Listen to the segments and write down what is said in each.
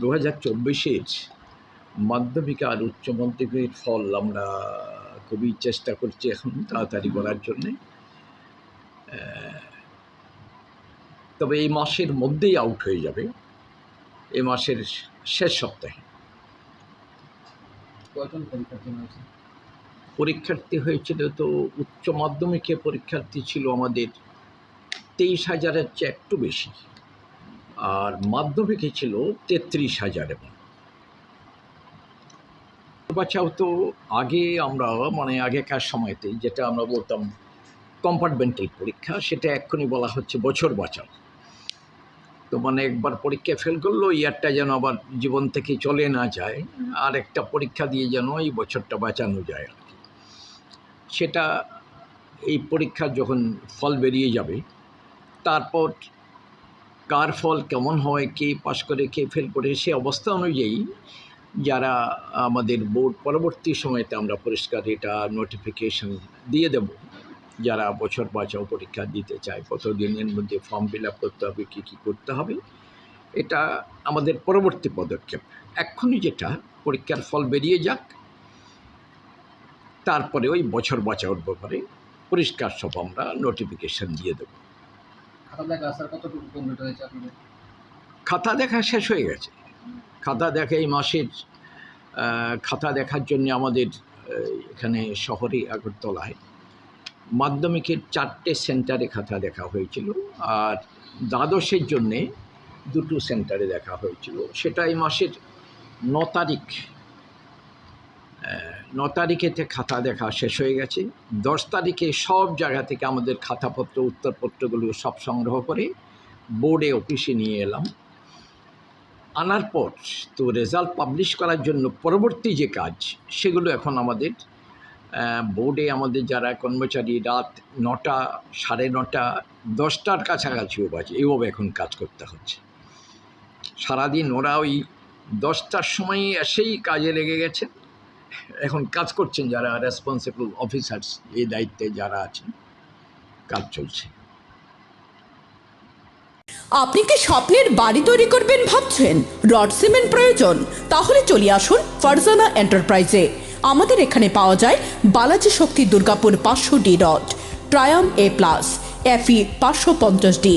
দু হাজার চব্বিশের মাধ্যমিক আর উচ্চ মাধ্যমিকের ফল আমরা খুবই চেষ্টা করছি এখন তাড়াতাড়ি করার জন্যে। তবে এই মাসের মধ্যেই আউট হয়ে যাবে। এ মাসের শেষ সপ্তাহে। পরীক্ষার্থী হয়েছে? পরীক্ষার্থী হয়েছিল তো উচ্চ মাধ্যমিকে পরীক্ষার্থী ছিল আমাদের তেইশ হাজারের চেয়ে একটু বেশি। আর মাধ্যমিকে ছিল তেত্রিশ হাজারের মতো বাচ্চাও তো আগে আমরা মানে আগেকার সময়তে যেটা আমরা বলতাম কম্পার্টমেন্টাল পরীক্ষা, সেটা এক্ষুনি বলা হচ্ছে বছর বাঁচাও। তো মানে একবার পরীক্ষা ফেল করল, ইয়ারটা যেন আবার জীবন থেকে চলে না যায় আর একটা পরীক্ষা দিয়ে যেন এই বছরটা বাঁচানো যায় আর কি। সেটা এই পরীক্ষার যখন ফল বেরিয়ে যাবে, তারপর কার ফল কেমন হয়, কে পাশ করে, কে ফেল করে, সে অবস্থা অনুযায়ী যারা আমাদের বোর্ড পরবর্তী সময়তে আমরা পরিষ্কার এটা নোটিফিকেশন দিয়ে দেব। যারা বছর বাঁচাও পরীক্ষা দিতে চায় কত দিনের মধ্যে ফর্ম ফিল আপ করতে হবে, কী কী করতে হবে, এটা আমাদের পরবর্তী পদক্ষেপ। এক্ষুনি যেটা, পরীক্ষার ফল বেরিয়ে যাক, তারপরে ওই বছর বাঁচাওর ব্যাপারে পরিষ্কার সব আমরা নোটিফিকেশন দিয়ে দেবো। খাতা দেখা শেষ হয়ে গেছে। খাতা দেখা এই মাসের খাতা দেখার জন্য আমাদের এখানে শহরে আগরতলায় মাধ্যমিকের চারটে সেন্টারে খাতা দেখা হয়েছিল আর দ্বাদশের জন্যে দুটো সেন্টারে দেখা হয়েছিল। সেটা এই মাসের ন তারিখ ন তারিখেতে খাতা দেখা শেষ হয়ে গেছে, দশ তারিখে সব জায়গা থেকে আমাদের খাতাপত্র, উত্তরপত্রগুলো সব সংগ্রহ করে বোর্ডে, অফিসে নিয়ে এলাম। আনার পর তো রেজাল্ট পাবলিশ করার জন্য পরবর্তী যে কাজ, সেগুলো এখন আমাদের বোর্ডে আমাদের যারা কর্মচারী রাত নটা, সাড়ে নটা, দশটার কাছাকাছিও বাজে এইভাবে এখন কাজ করতে হচ্ছে। সারাদিন ওরা ওই দশটার সময় এসেই কাজে লেগে গেছেন। এখন কাজ করছেন যারা রেসপন্সিবল অফিসার্স এই দায়িত্বে যারা আছেন, কাজ চলছে। আপনি কি স্বপ্নের বাড়ি তৈরি করবেন ভাবছেন? রড সিমেন্ট প্রয়োজন? তাহলে চলে আসুন ফারজানা এন্টারপ্রাইজে। আমাদের এখানে পাওয়া যায় বালাজি শক্তি দুর্গাপুর পাঁচশো ডি রড, ট্রায়াম এ প্লাস, এফি পাঁচশো পঞ্চাশ ডি।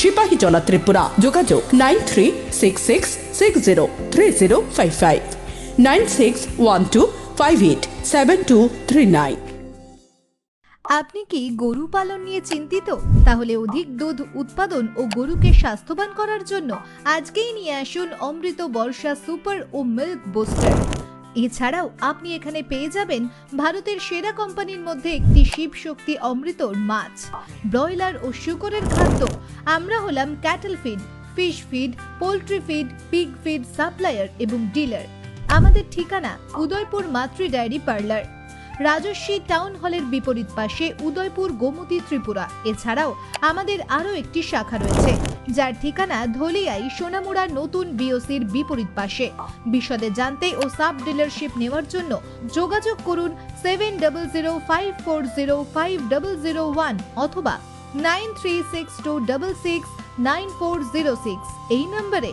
সিপাহীজলা ত্রিপুরা, যোগাযোগ nine three six six six zero three zero five five. Nine six one two five eight seven two three nine. আপনি কি গরু পালন নিয়ে চিন্তিত? তাহলে অধিক দুধ উৎপাদন ও গরুকে স্বাস্থ্যবান করার জন্য আজকেই নিয়ে আসুন অমৃত বর্ষা সুপার ও মিল্ক বুস্টার। এছাড়াও আপনি এখানে পেয়ে যাবেন ভারতের সেরা কোম্পানির মধ্যে একটি শিবশক্তি অমৃতর মাছ, ব্রয়লার ও শুকরের খাদ্য। আমরা হলাম cattle feed fish feed poultry feed pig feed supplier এবং ডিলার আমাদের ঠিকানা উদয়পুর মাতৃ ডায়েরি পার্লার। রাজস্বী টাউন হলের বিপরীত পাশে উদয়পুর, গোমতী, ত্রিপুরা। এছাড়াও আমাদের আরও একটি শাখা রয়েছে, যার ঠিকানা ধলিয়াই সোনামুড়া নতুন বিওসির বিপরীত পাশে। বিশদে জানতে ও সাব ডিলারশিপ নেওয়ার জন্য যোগাযোগ করুন seven double zero five four zero five double zero one অথবা nine three six two double six nine four zero six. এই নম্বরে